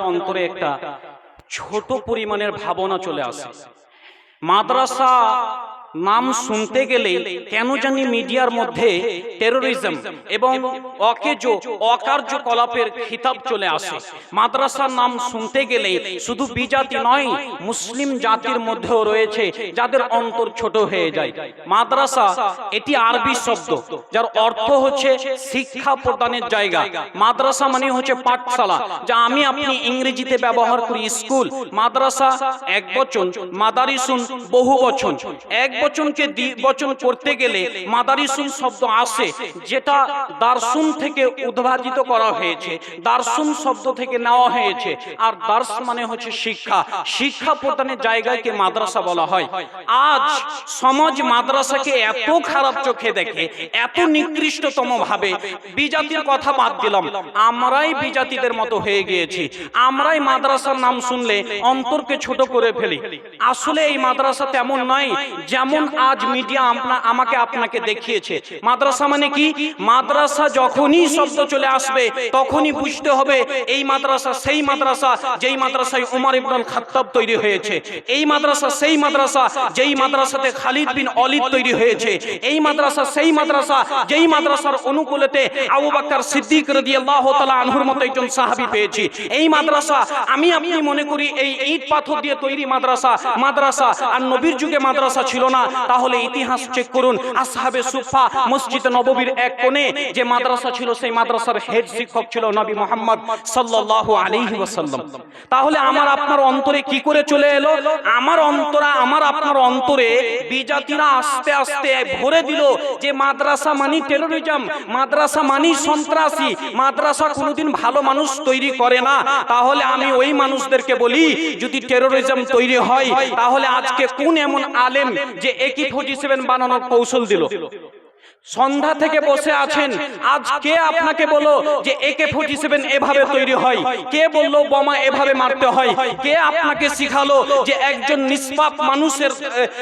অন্তরে একটা ছোট পরিমাণের ভাবনা চলে আসে। মাদ্রাসা নাম শুনতে গেলে কেন জানি মিডিয়ার মধ্যে টেরোরিজম এবং অকেজ, অকার্যকলাপের খিতাব চলে আসে। মাদ্রাসার নাম শুনতে গেলে শুধু বিজাতি নয়, মুসলিম জাতির মধ্যেও রয়েছে, যাদের অন্তর ছোট হয়ে যায়। মাদ্রাসা এটি আরবি শব্দ, যার অর্থ হচ্ছে শিক্ষা প্রদানের জায়গা। মাদ্রাসা মানে হচ্ছে পাঠশালা, যা আমি আপনি ইংরেজিতে ব্যবহার করি স্কুল। মাদ্রাসা এক বচন, মাদারিসুন বহু বচন। এক বচনকে দ্বিবচন করতে গেলে মাদারিসুন শব্দ আসে, যেটা দার্সুন থেকে উদ্ভাজিত করা হয়েছে। দার্সুন শব্দ থেকে নেওয়া হয়েছে। আর দার্স মানে হচ্ছে শিক্ষা। শিক্ষা প্রদানের জায়গাকে মাদ্রাসা বলা হয়। আজ সমাজ মাদ্রাসাকে এত খারাপ চোখে দেখে, এত নিকৃষ্টতম ভাবে, বিজাতির কথা বাদ দিলাম। আমরাই বিজাতিদের মতো হয়ে গিয়েছি। আমরাই মাদ্রাসার নাম শুনলে অন্তরকে ছোট করে ফেলি। আসলে এই মাদ্রাসা তেমন নয়, যেমন আজ মিডিয়া আপনা আমাকে আপনাকে দেখিয়েছে। মাদ্রাসা মানে কি? মাদ্রাসা যখনই শব্দ চলে আসবে, তখনই বুঝতে হবে, এই মাদ্রাসা সেই মাদ্রাসা, যেই মাদ্রাসায় উমর ইবনুল খাত্তাব তৈরি হয়েছে। এই মাদ্রাসা সেই মাদ্রাসা, যেই মাদ্রাসাতে খালিদ বিন অলিদ তৈরি হয়েছে। এই মাদ্রাসা সেই মাদ্রাসা, যেই মাদ্রাসার অনুকূলেতে আবু বকর সিদ্দিক রাদিয়াল্লাহু তাআলা আনহুর মতো একজন সাহাবী পেয়েছি। এই মাদ্রাসা, আমি আপনি মনে করি এই ইট পাথর দিয়ে তৈরি মাদ্রাসা মাদ্রাসা আর নবীর যুগে মাদ্রাসা ছিল না। তাহলে ইতিহাস চেক করুন। আসহাবে সুফা মসজিদ নববীর এক কোণে যে মাদ্রাসা ছিল, সেই মাদ্রাসার হেড শিক্ষক ছিল নবী মোহাম্মদ সাল্লাল্লাহু আলাইহি ওয়াসাল্লাম। তাহলে আমার আপনার অন্তরে কি করে চলে এলো? আমার অন্তরা, আমার আপনার অন্তরে বিজাতিরা আস্তে আস্তে ভরে দিল যে মাদ্রাসা মানি টেরোরিজম মাদ্রাসা মানি সন্ত্রাসী, মাদ্রাসা কোনোদিন ভালো মানুষ তৈরি করে না। তাহলে আমি ওই মানুষদেরকে বলি, যদি টেরোরিজম তৈরি হয়, তাহলে আজকে কোন এমন আলেম যে একই ফোর জি সেভেন বানানোর কৌশল দিল। সন্ধ্যা থেকে বসে আছেন। আজ কে আপনাকে বলো যে একে ফোর্টি সেভেন এভাবে তৈরি হয়? কে বলল বোমা এভাবে মারতে হয়? কে আপনাকে শিখালো যে একজন নিষ্পাপ মানুষের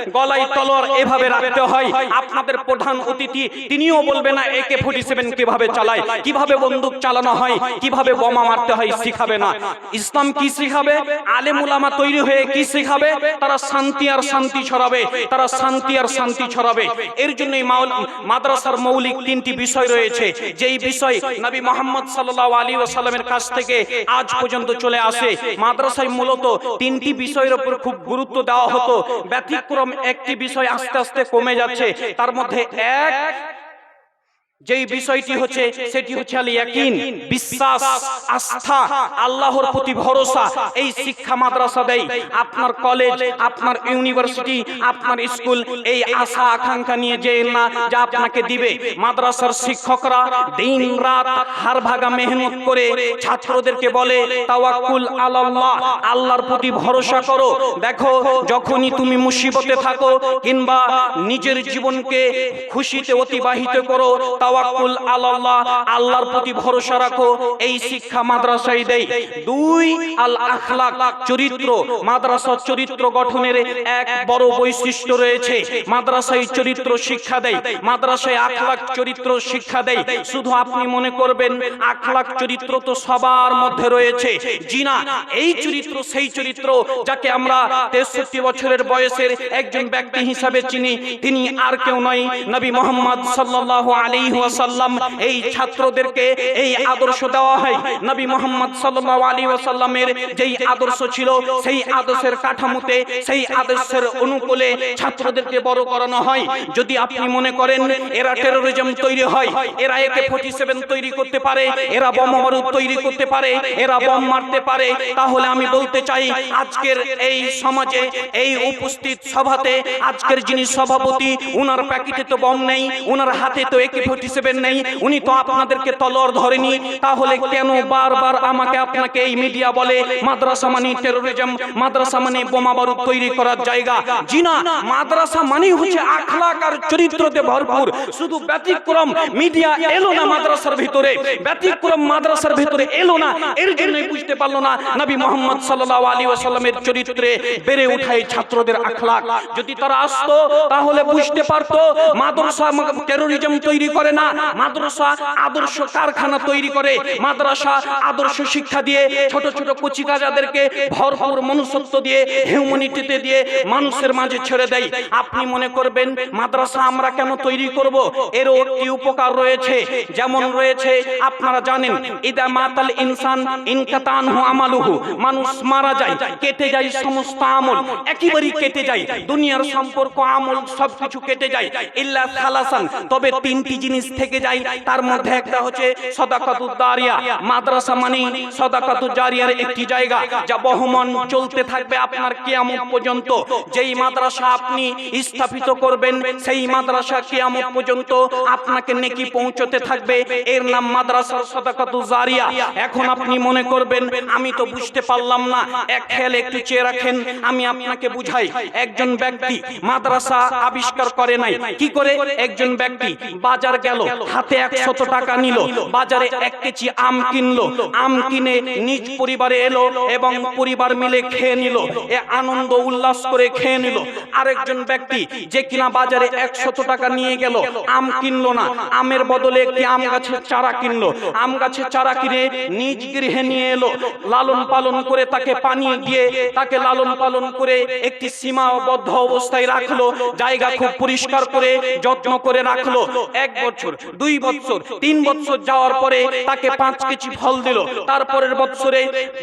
গলায় তলোয়ার এভাবে রাখতে হয়। আপনাদের প্রধান অতিথি তিনিও বলবে না একে ফোর্টি সেভেন কীভাবে চালায়? কীভাবে বন্দুক চালানো হয়? কীভাবে বোমা মারতে হয় শিখাবে না। ইসলাম কি শিখাবে? আলেম উলামা তৈরি হয়ে কি শিখাবে তারা শান্তি আর শান্তি ছড়াবে তারা শান্তি আর শান্তি ছড়াবে এর জন্যই মাউল- মাদ্রাসার মৌলিক তিনটি বিষয় রয়েছে। যেই বিষয় নবী মোহাম্মদ সাল্লাহ আলী ওয়াসাল্লামের কাছ থেকে আজ পর্যন্ত চলে আসে। মাদ্রাসায় মূলত তিনটি বিষয়ের উপর খুব গুরুত্ব দেওয়া হতো। ব্যতিক্রম একটি বিষয় আস্তে আস্তে কমে যাচ্ছে। তার মধ্যে এক যেই বিষয়টি হচ্ছে সেটি হচ্ছে আল ইয়াকিন বিশ্বাস আস্থা আল্লাহর প্রতি ভরসা এই শিক্ষা মাদ্রাসা দেয় আপনার কলেজ আপনার ইউনিভার্সিটি আপনার স্কুল এই আশা আকাঙ্ক্ষা নিয়ে যে না যা আপনাকে দিবে মাদ্রাসার শিক্ষকরা দিন রাত হার ভাগা মেহনত করে ছাত্রদেরকে বলে তাওয়াক্কুল আলাল্লাহ আল্লাহর প্রতি ভরসা করো দেখো যখনই তুমি মুসিবতে থাকো কিংবা নিজের জীবনকে খুশিতে অতিবাহিত করো তাওয়াক্কুল আলাল্লাহ। আল্লাহর প্রতি ভরসা রাখো। এই শিক্ষা মাদ্রাসায় দুই। আল আখলাক, চরিত্র। চরিত্র গঠনের এক বড় বৈশিষ্ট্য রয়েছে। মাদ্রাসায় চরিত্র শিক্ষা দেয় মাদ্রাসায় আখলাক, চরিত্র শিক্ষা দেয় শুধু আপনি মনে করবেন, আখলাক, চরিত্র তো সবার মধ্যে রয়েছে। জিনা এই চরিত্র, সেই চরিত্র যাকে আমরা তেষট্টি বছরের বয়সের একজন ব্যক্তি হিসাবে চিনি, তিনি আর কেউ নয়, নবী মোহাম্মদ সাল্লাল্লাহু আলাইহি ওয়াসাল্লাম এই ছাত্রদেরকে এই আদর্শ দেওয়া হয়। নবী মোহাম্মদ ওয়াসাল্লামের যেই আদর্শ ছিল, সেই আদর্শের কাঠামোতে, সেই আদর্শের অনুকূলে ছাত্রদেরকে বড় করানো হয়। যদি আপনি মনে করেন এরা টেরোরিজম তৈরি হয়, এরা একে ফোর্টি সেভেন তৈরি করতে পারে, এরা বোমা তৈরি করতে পারে, এরা বোম মারতে পারে, তাহলে আমি বলতে চাই, আজকের এই সমাজে, এই উপস্থিত সভাতে, আজকের যিনি সভাপতি, উনার প্যাকেটে তো বম নেই, উনার হাতে তো একে ফোর্টি সেভেন নেই। উনি তো আপনাদেরকে তলোয়ার ধরেনি। তাহলে কেন বারবার আমাকে আপনাকে এই মিডিয়া বলে? মাদ্রাসা মানে টেরোরিজম মাদ্রাসা মানে বোমা বারুদ তৈরি করার জায়গা। জিনা মাদ্রাসা মানে হচ্ছে আখলাক আর চরিত্রতে ভরপুর। শুধু ব্যতিক্রম মিডিয়া এলো না মাদ্রাসার ভিতরে। ব্যতিক্রম মাদ্রাসার ভিতরে এলো না। এর জন্যই বুঝতে পারল না নবী মোহাম্মদ সাল্লাল্লাহু আলাইহি ওয়াসাল্লামের চরিত্রে বেড়ে উঠায় ছাত্রদের আখলাক। যদি তারা আসতো, তাহলে বুঝতে পারতো, মাদ্রাসা টেরোরিজম তৈরি করে না। মাদ্রাসা আদর্শ কারখানা তৈরি করে। মাদ্রাসা আদর্শ শিক্ষা দিয়ে ছোট ছোট কচিকাজাদেরকে ভরপুর মনুষ্যত্ব দিয়ে হিউম্যানিটিতে দিয়ে মানুষের মাঝে ছেড়ে দেয়। আপনি মনে করবেন, মাদ্রাসা আমরা কেন তৈরি করব? এরও একটি উপকার রয়েছে। যেমন রয়েছে, আপনারা জানেন, ইদা মাতাল ইনসান ইনকাতান হু আমালুহু। মানুষ মারা যায়, কেটে যায় সমস্ত আমল, একেবারেই কেটে যায়। দুনিয়ার সম্পর্ক, আমল সবকিছু কেটে যায়। ইল্লা খালাসান তবে তিনটি জিনিস থেকে যায় তার মধ্যে একটা হচ্ছে সদাকাতুদ দারিয়া মাদ্রাসা মানে সদাকাতুদ জারিয়ার একটি জায়গা, যা বহমান চলতে থাকবে আপনার কিয়ামত পর্যন্ত। যেই মাদ্রাসা আপনি স্থাপিত করবেন, সেই মাদ্রাসা কিয়ামত পর্যন্ত আপনাকে নেকি পৌঁছতে থাকবে। এর নাম মাদ্রাসার সদাকাতুদ জারিয়া এখন আপনি মনে করবেন, আমি তো বুঝতে পারলাম না। এক খেয়াল একটু চেয়ে রাখেন, আমি আপনাকে বুঝাই। একজন ব্যক্তি মাদ্রাসা আবিষ্কার করে নাই। কি করে? একজন ব্যক্তি বাজার গেল হাতে একশত টাকা নিল বাজারে এক কেজি আম কিনলো আম কিনে নিজ পরিবারে এলো এবং পরিবার মিলে খেয়ে নিল। এ আনন্দ উল্লাস করে খেয়ে নিল। আরেকজন ব্যক্তি যে কিনা বাজারে একশত টাকা নিয়ে গেল আম কিনলো না। আমের বদলে একটি আম গাছের চারা কিনলো? আম গাছের চারা কিনে নিজ গৃহে নিয়ে এলো। লালন পালন করে তাকে পানি দিয়ে তাকে লালন পালন করে একটি সীমাবদ্ধ অবস্থায় রাখল জায়গা খুব পরিষ্কার করে যত্ন করে রাখল এক বছর দুই বছর, তিন বছর যাওয়ার পরে তাকে পাঁচ কেজি ফল দিল। তারপরের বছরে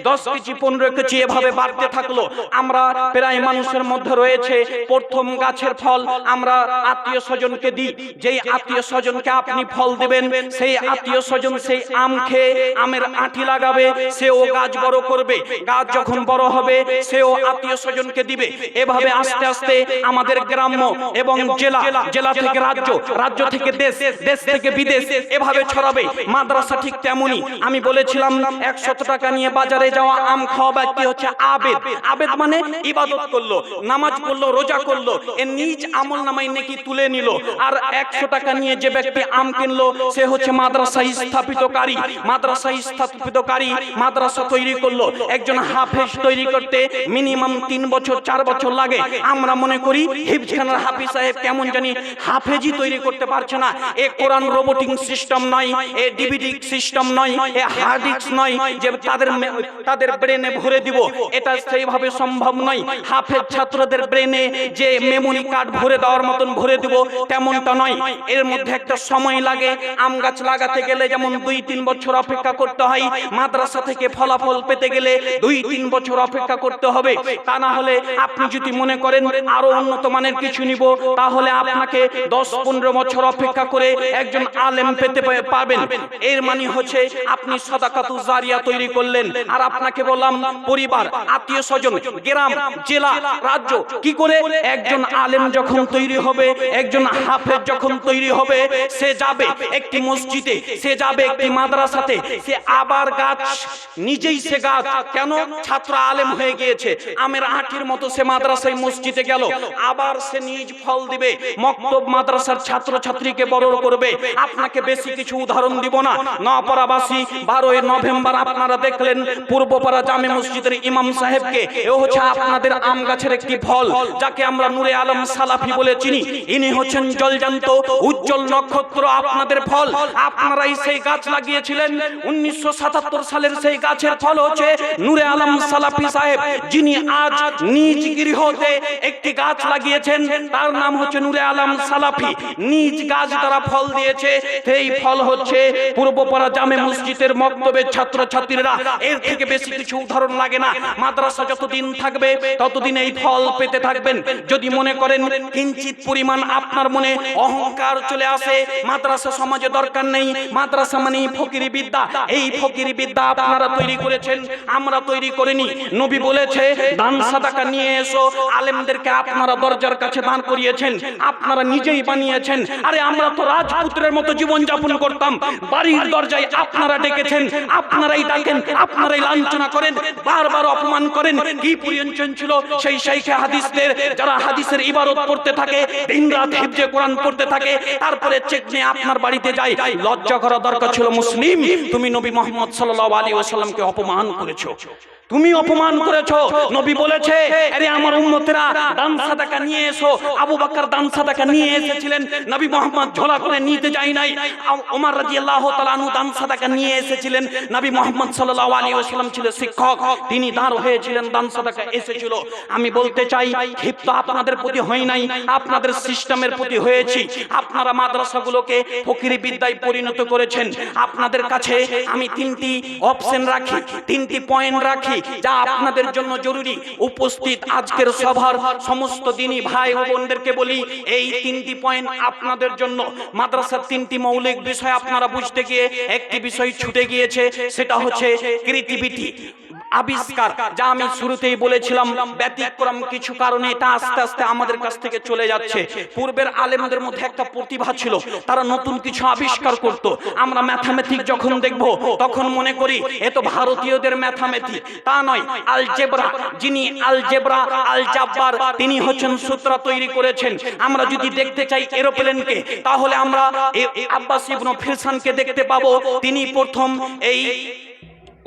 দশ কেজি, পনেরো কেজি এভাবে বাড়তে থাকল। আমরা প্রায় মানুষের মধ্যে রয়েছে, প্রথম গাছের ফল আমরা আত্মীয় স্বজনকে দিই। যেই আত্মীয় স্বজনকে আপনি ফল দিবেন, সেই আত্মীয় স্বজন সেই আম খেয়ে আমের আঁটি লাগাবে, সেও গাছ বড় করবে। গাছ যখন বড় হবে, সেও আত্মীয় স্বজনকে দিবে। এভাবে আস্তে আস্তে আমাদের গ্রাম্য এবং জেলা জেলা থেকে রাজ্য রাজ্য থেকে দেশ দেশ থেকে বিদেশ এভাবে ছড়াবে। মাদ্রাসা ঠিক তেমনই। আমি বলেছিলাম একশত টাকা নিয়ে বাজারে যাওয়া আম খাওয়া ব্যক্তি হচ্ছে আবেদ। আবেদ। মানে ইবাদত করল নামাজ পড়ল রোজা করল এ নিজ আমল নামাই নাকি তুলে নিল। আর একশো টাকা নিয়ে যে ব্যক্তি আম কিনলো সে হচ্ছে মাদ্রাসা স্থাপিতকারী মাদ্রাসা স্থাপিতকারী মাদ্রাসা তৈরি করল। একজন হাফেজ তৈরি করতে মিনিমাম তিন বছর চার বছর লাগে। আমরা মনে করি হিফখানার হাফিজ সাহেব কেমন জানি হাফেজি তৈরি করতে পারছে না এ কোরআন রোবোটিং সিস্টেম নয়, এ ডিভিডি সিস্টেম নয়, এ হার্ড ডিস্ক নয় যে তাদের তাদের ব্রেনে ভরে দিব। এটা সেইভাবে সম্ভব নয়। হাফেজ ছাত্রদের ব্রেনে যে মেমোরি কার্ড ভরে দেওয়ার মতন ভরে দিব, তেমনটা নয়। এর মধ্যে একটা সময় লাগে। আম গাছ লাগাতে গেলে যেমন দুই, তিন বছর অপেক্ষা করতে হয়, মাদ্রাসা থেকে ফলাফল পেতে গেলে দুই, তিন বছর অপেক্ষা করতে হবে। তা না হলে আপনি যদি মনে করেন আরও উন্নত মানের কিছু নিব, তাহলে আপনাকে দশ, পনেরো বছর অপেক্ষা করে একজন আলেম পেতে পাবেন এর মানে হচ্ছে আপনি সদাকাতু জারিয়া তৈরি করলেন। আর আপনাকে বললাম পরিবার আত্মীয় স্বজন গ্রাম জেলা রাজ্য কি করে একজন আলেম যখন তৈরি হবে একজন হাফেজ যখন তৈরি হবে সে যাবে একটি মসজিদে সে যাবে একটি মাদ্রাসাতে সে আবার গাছ নিজেই সে গাছ। কেন? ছাত্র আলেম হয়ে গিয়েছে। আমের আটির মতো সে মাদ্রাসায় মসজিদে গেল। আবার সে নিজ ফল দিবে। মক্তব মাদ্রাসার ছাত্র ছাত্রীকে বড় করবে। আপনাকে বেশি কিছু উদাহরণ দিব না। নপাড়াবাসী বারোই নভেম্বর আপনারা দেখলেন পূর্বপাড়া জামে মসজিদের ইমাম সাহেবকে। এ হচ্ছে আপনাদের আম গাছের একটি ফল, যাকে আমরা নূরে আলম সালাফি বলে চিনি। ইনি হচ্ছেন জলজান্ত, উজ্জ্বল নক্ষত্র আপনাদের ফল। আপনারাই সেই গাছ লাগিয়েছিলেন। উনিশশো সাতাত্তর সালের সেই গাছের ফল হচ্ছে নূরে আলম সালাফি সাহেব, যিনি আজ নিজ গৃহতে একটি গাছ লাগিয়েছেন। তার নাম হচ্ছে নূরে আলম সালাফি। নিজ গাছ দ্বারা ফল দিয়েছে, সেই ফল হচ্ছে পূর্বপাড়া জামে মসজিদের মক্তবের এর থেকে বেশি কিছু উদাহরণ লাগে না। মাদ্রাসা যতদিন থাকবে, ততদিন এই ফল পেতে থাকবেন। যদি মনে করেন কিঞ্চিত পরিমাণ আপনার মনে অহংকার চলে আসে, মাদ্রাসা সমাজে দরকার নেই। মাদ্রাসা মানে ফকিরি বিদ্যা। এই ফকিরি বিদ্যা আপনারা তৈরি করেছেন, আমরা তৈরি করিনি। নবী বলেছে, দান সাদাকা নিয়ে এসো। আলেমদেরকে আপনারা দরজার কাছে দান করিয়েছেন। আপনারা নিজেই বানিয়েছেন। আরে আমরা তো রাজপুত্রের মতো জীবন যাপন করতাম। বাড়ির দরজায় আপনারা ডেকেছেন, আপনারাই ডাকেন, আপনারাই লাঞ্ছনা করেন, বারবার অপমান করেন। কি পরিয়ঞ্চন ছিল সেই শাইখে হাদিসদের? যারা হাদিসের ইবারত পড়তে থাকে, দিনরাত হিফজে কোরআন পড়তে থাকে, তারপরে চেক নিয়ে আপনার বাড়িতে যায়। লজ্জা করা দরকার ছিল মুসলিম। তুমি নবী মোহাম্মদ সাল্লাল্লাহু আলাইহি ওয়াসাল্লামকে অপমান করেছ। তুমি অপমান করেছ। নবী বলেছে আরে আমার উম্মতেরা দান সাদাকা নিয়ে এসো। আবু বকর দান সাদাকা নিয়ে এসেছিলেন। নবী মোহাম্মদ ঝোলা করে নিতে যাই নাই। ওমর রাদিয়াল্লাহু তাআলা আনহু দান সাদাকা নিয়ে এসেছিলেন। নবী মুহাম্মদ সাল্লাল্লাহু আলাইহি ওয়াসাল্লাম ছিলেন শিক্ষক। তিনি দাঁড় হয়েছিলেন দান সাদাকা এসেছিল। আমি বলতে চাই ক্ষিপ্ত আপনাদের প্রতি হয় নাই আপনাদের সিস্টেমের প্রতি হয়েছি। আপনারা মাদ্রাসাগুলোকে ফকিরি বিদ্যায় পরিণত করেছেন। আপনাদের কাছে আমি তিনটি অপশন রাখি তিনটি পয়েন্ট রাখি। যা আপনাদের জন্য জরুরি, উপস্থিত আজকের সভার সমস্ত দিনই ভাই ও বোনদেরকে বলি, এই তিনটি পয়েন্ট আপনাদের জন্য, মাদ্রাসার তিনটি মৌলিক বিষয় আপনারা বুঝতে গিয়ে একটি বিষয় ছুটে গিয়েছে, সেটা হচ্ছে ক্রিয়েটিভিটি আবিষ্কার, যা আমি শুরুতেই বলেছিলাম, ব্যতিক্রম কিছু কারণে এটা আস্তে আস্তে আমাদের কাছ থেকে চলে যাচ্ছে। পূর্বের আলেমদের মধ্যে একটা প্রতিভা ছিল, তারা নতুন কিছু আবিষ্কার করত। আমরা ম্যাথামেটিক যখন দেখব, তখন মনে করি, এ তো ভারতীয়দের ম্যাথামেটিক তা নয় আলজেব্রা যিনি আলজেব্রা আল জাব্বার তিনি হচ্ছেন সূত্র তৈরি করেছেন। আমরা যদি দেখতে চাই এরোপ্লেনকে তাহলে আমরা আব্বাস ইবনে ফিরসানকে দেখতে পাবো। তিনি প্রথম এই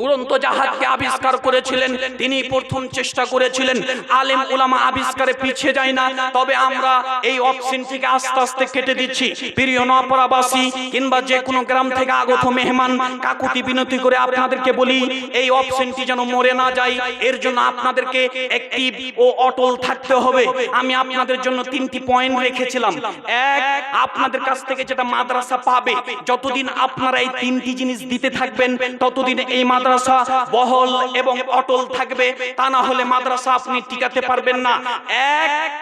উড়ন্ত জাহাজকে আবিষ্কার করেছিলেন। তিনি প্রথম চেষ্টা করেছিলেন, আলেম উলামা আবিষ্কারে পিছিয়ে যায় না। তবে আমরা এই অপশন থেকে আস্তে আস্তে কেটে দিচ্ছি। প্রিয় নপরাবাসী কিংবা যে কোনো গ্রাম থেকে আগত মেহমান, কাকুতি বিনতি করে আপনাদেরকে বলি, এই অপশনটি যেন মরে না যায়, এর জন্য আপনাদেরকে একটি ও অটল থাকতে হবে। আমি আপনাদের জন্য তিনটি পয়েন্ট রেখেছিলাম। এক, আপনাদের কাছ থেকে যেটা মাদ্রাসা পাবে, যতদিন আপনারা এই তিনটি জিনিস দিতে থাকবেন, ততদিন এই মাদ্রাসা বহল এবং অটল থাকবে তা না হলে মাদ্রাসা আপনি টিকাতে পারবেন না। এক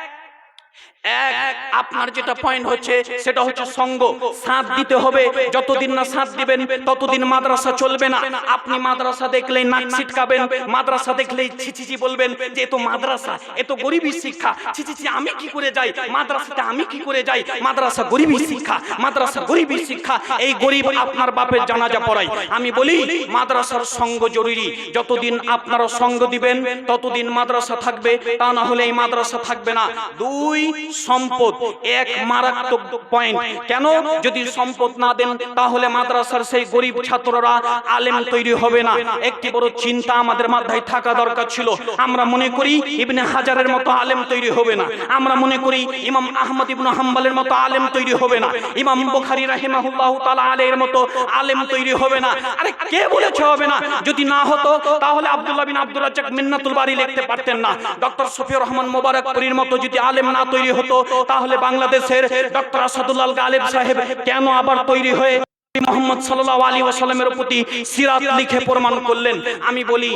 এক, আপনার যেটা পয়েন্ট হচ্ছে, সেটা হচ্ছে সঙ্গ। সাথ দিতে হবে। যতদিন না সাথ দিবেন, ততদিন মাদ্রাসা চলবে না। আপনি মাদ্রাসা দেখলেই নাক ছিটকাবেন। মাদ্রাসা দেখলেই ছিচিচি বলবেন যে, এ তো মাদ্রাসা, এ তো গরিবী শিক্ষা। ছিচিচি, আমি কি করে যাই? মাদ্রাসাতে আমি কি করে যাই? মাদ্রাসা গরিবী শিক্ষা, মাদ্রাসা গরিবী শিক্ষা। এই গরিব আপনার বাপের জানাজা পড়াই আমি বলি, মাদ্রাসার সঙ্গ জরুরি। যতদিন আপনারা সঙ্গ দিবেন, ততদিন মাদ্রাসা থাকবে। তা না হলে এই মাদ্রাসা থাকবে না। দুই সম্পদ এক মারাত্মক পয়েন্ট কেন? যদি সম্পদ না দেন, তাহলে মাদ্রাসার সেই গরিব ছাত্ররা আলেম তৈরি হবে না। একটি বড় চিন্তা আমাদের মাথায় থাকা দরকার ছিল। আমরা মনে করি ইবনে হাজারের মতো আলেম তৈরি হবে না। আমরা মনে করি ইমাম আহমদ ইবনে হাম্বলের মতো আলেম তৈরি হবে না। ইমাম বুখারী রাহিমাহুল্লাহ তাআলা আলাইহির মতো আলেম তৈরি হবে না। আরে কে বলেছে হবে না? যদি না হতো, তাহলে আব্দুল্লাহ বিন আব্দুর রাজ্জাক মিন্নাতুল বাড়ি লিখতে পারতেন না। ডক্টর শফিউর রহমান মোবারক মোবারকপুরীর মতো যদি আলেম না তৈরি হতো, তাহলে বাংলাদেশের ডক্টর আসাদুল্লাহ গালিব সাহেব কেন আবার তৈরি হয়ে মোহাম্মদ সাল্লাহ আলী ওয়াসাল্লামের প্রতি সিরাত লিখে প্রমাণ করলেন? আমি বলি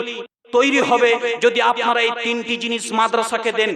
তৈরি হবে যদি আপনারা এই তিনটি জিনিস মাদ্রাসাকে দেন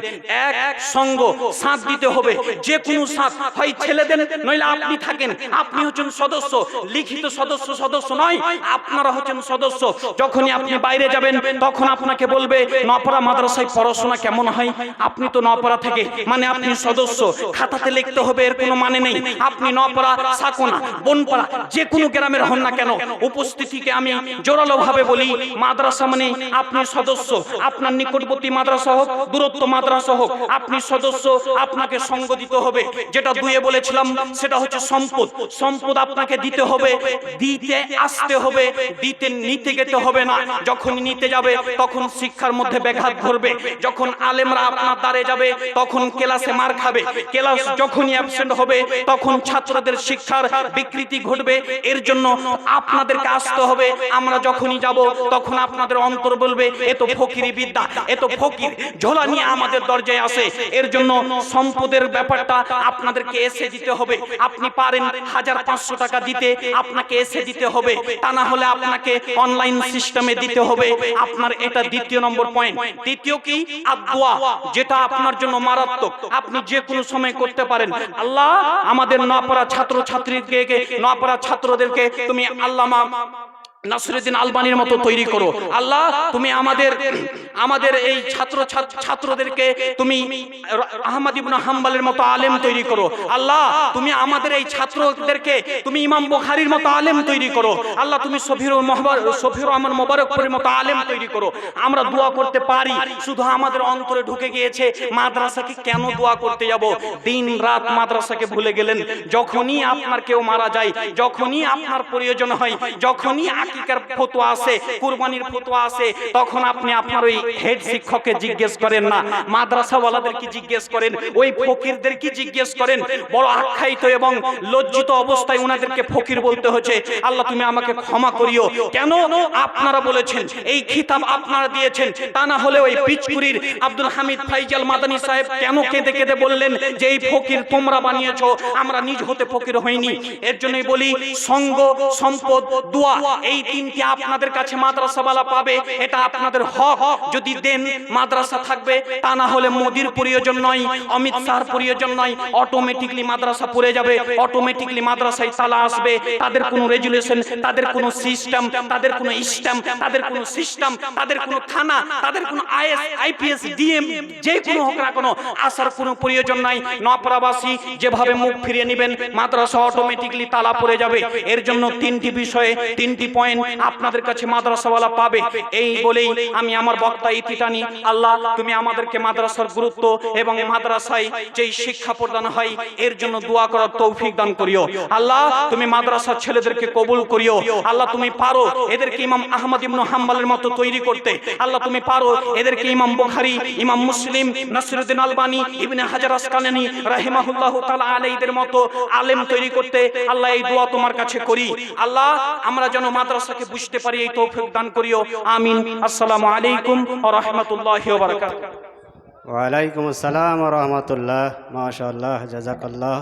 এক সঙ্গ সাথ দিতে হবে যে কোনো সাথ হয় ছেলে দেন নইলে আপনি থাকেন। আপনি হচ্ছেন সদস্য লিখিত সদস্য সদস্য নয় আপনারা হচ্ছেন সদস্য। যখনই আপনি বাইরে যাবেন তখন আপনাকে বলবে নপরা মাদ্রাসায় পড়াশোনা কেমন হয়? আপনি তো নপরা থেকে মানে আপনি সদস্য খাতাতে লিখতে হবে এর কোনো মানে নেই। আপনি নপরা সাকোনা বনপাড়া যে কোনো গ্রামের হন না কেন উপস্থিতিকে আমি জোরালো ভাবে বলি মাদ্রাসা মানে আপনি সদস্য আপনার নিকটবর্তী মাদ্রাসা হোক দূরত্ব মাদ্রাসা হোক আপনি সদস্য আপনাকে সঙ্গ দিতে হবে। যেটা দুয়ে বলেছিলাম সেটা হচ্ছে সম্পদ। সম্পদ। আপনাকে দিতে হবে দিতে আসতে হবে দিতে নিতে যেতে হবে না। যখন নিতে যাবে তখন শিক্ষার মধ্যে ব্যাঘাত ঘটবে। যখন আলেমরা আপনার দ্বারে যাবে তখন ক্লাসে মার খাবে। ক্লাস যখনই অ্যাবসেন্ট হবে তখন ছাত্রদের শিক্ষার বিকৃতি ঘটবে। এর জন্য আপনাদেরকে আসতে হবে আমরা যখনই যাব তখন আপনাদের অন্তর বলবে, এ তো ফকিরি বিদ্যা, এ তো ফকির ঝোলা নিয়ে আমাদের দরজায় আসে। এর জন্য সম্পদের ব্যাপারটা আপনাদেরকে এসে দিতে হবে। আপনি পারেন হাজার পাঁচশো টাকা দিতে, আপনাকে এসে দিতে হবে। তা না হলে আপনাকে অনলাইন সিস্টেমে দিতে হবে। আপনার এটা দ্বিতীয় নম্বর পয়েন্ট। তৃতীয় কি? আদোয়া যেটা আপনার জন্য মারাত্মক। আপনি যে কোনো সময় করতে পারেন। আল্লাহ, আমাদের নপরা ছাত্র ছাত্রীকে নপরা ছাত্রদেরকে তুমি আল্লামা নাসরুদ্দিন আলবানির মতো তৈরি করো। আল্লাহ, তুমি আমাদের আমাদের এই ছাত্র ছাত্র- ছাত্রদেরকে তুমি আহমদ ইবনে হাম্বলের মতো আলেম তৈরি করো। আল্লাহ, তুমি আমাদের এই ছাত্রদেরকে তুমি ইমাম বুখারীর মতো আলেম তৈরি করো। আল্লাহ, তুমি সফির সফির রহমান মোবারকপুরের মতো আলেম তৈরি করো। আমরা দোয়া করতে পারি। শুধু আমাদের অন্তরে ঢুকে গিয়েছে, মাদ্রাসাকে কেন দোয়া করতে যাব? দিন রাত মাদ্রাসাকে ভুলে গেলেন। যখনই আপনার কেউ মারা যায়, যখনই আপনার প্রয়োজন হয়, যখনই আকিকার ফতোয়া আছে, কুরবানির ফতোয়া আছে, তখন আপনি আপনার ওই হেড শিক্ষককে জিজ্ঞেস করেন না মাদ্রাসাওয়ালাদেরকে জিজ্ঞেস করেন, ওই ফকিরদেরকে জিজ্ঞেস করেন? বড় আখ্যায়িত এবং লজ্জিত অবস্থায় ওনাদেরকে ফকির বলতে হচ্ছে আল্লাহ, তুমি আমাকে ক্ষমা করিও। কেন? আপনারা বলেছেন, এই খিতাব আপনারা দিয়েছেন, তা না হলে ওই পিচকুরির আব্দুল হামিদ ফাইজাল মাদানী সাহেব কেন কেঁদে কেঁদে বললেন যে, এই ফকির তোমরা বানিয়েছো, আমরা নিজ হতে ফকির হইনি। এর জন্যই বলি, সঙ্গ, সম্পদ, দোয়া, এই তিনটি আপনাদের কাছে মাদ্রাসাওয়ালা পাবে, এটা আপনাদের হক। যদি দেন মাদ্রাসা থাকবে, তা না হলে মোদির প্রয়োজন নয়, অমিত শাহর প্রয়োজন নয়। অটোমেটিকলি মাদ্রাসা পড়ে যাবে অটোমেটিকলি মাদ্রাসায় তালা আসবে। তাদের কোনো রেজুলেশন তাদের কোনো সিস্টেম তাদের কোনো স্ট্যাম্প তাদের কোনো সিস্টেম তাদের কোনো থানা তাদের কোনো আইএস, আইপিএস, ডিএম, যে কোনো হোক না কোনো, আসার কোনো প্রয়োজন নাই। নপরাবাসী যেভাবে মুখ ফিরিয়ে নেবেন, মাদ্রাসা অটোমেটিকলি তালা পড়ে যাবে। এর জন্য তিনটি বিষয়ে, তিনটি পয়েন্ট আপনাদের কাছে মাদ্রাসাওয়ালা পাবে। এই বলেই আমি আমার বক্তা ইতি টানি। আল্লাহ, তুমি আমাদেরকে মাদ্রাসার গুরুত্ব এবং মাদ্রাসায় যেই শিক্ষা প্রদান হয়, এর জন্য দোয়া করার তৌফিক দান করিও। আল্লাহ, তুমি মাদ্রাসার ছেলেদেরকে কবুল করিও। আল্লাহ, তুমি পারো এদেরকে ইমাম আহমদ ইবনু হাম্বালের মতো তৈরি করতে। আল্লাহ, তুমি পারো এদেরকে ইমাম বুখারী, ইমাম মুসলিম, নাসিরুদ্দিন আলবানী, ইবনে হাজার আসকালানী রাহিমাহুল্লাহ তাআলা আলাইহিদের মতো আলেম তৈরি করতে। আল্লাহ, এই দোয়া তোমার কাছে করি। আল্লাহ, আমরা যেন মাদ্রাসাকে বুঝতে পারি, এই তৌফিক দান করিও। আমিন। আসসালামু আলাইকুম ওয়া রাহমাতুল্লাহি ওয়া বারাকাতুহু। ওয়া আলাইকুম আসসালাম ওয়া রাহমাতুল্লাহ। মাশাআল্লাহ জাজাকাল্লাহ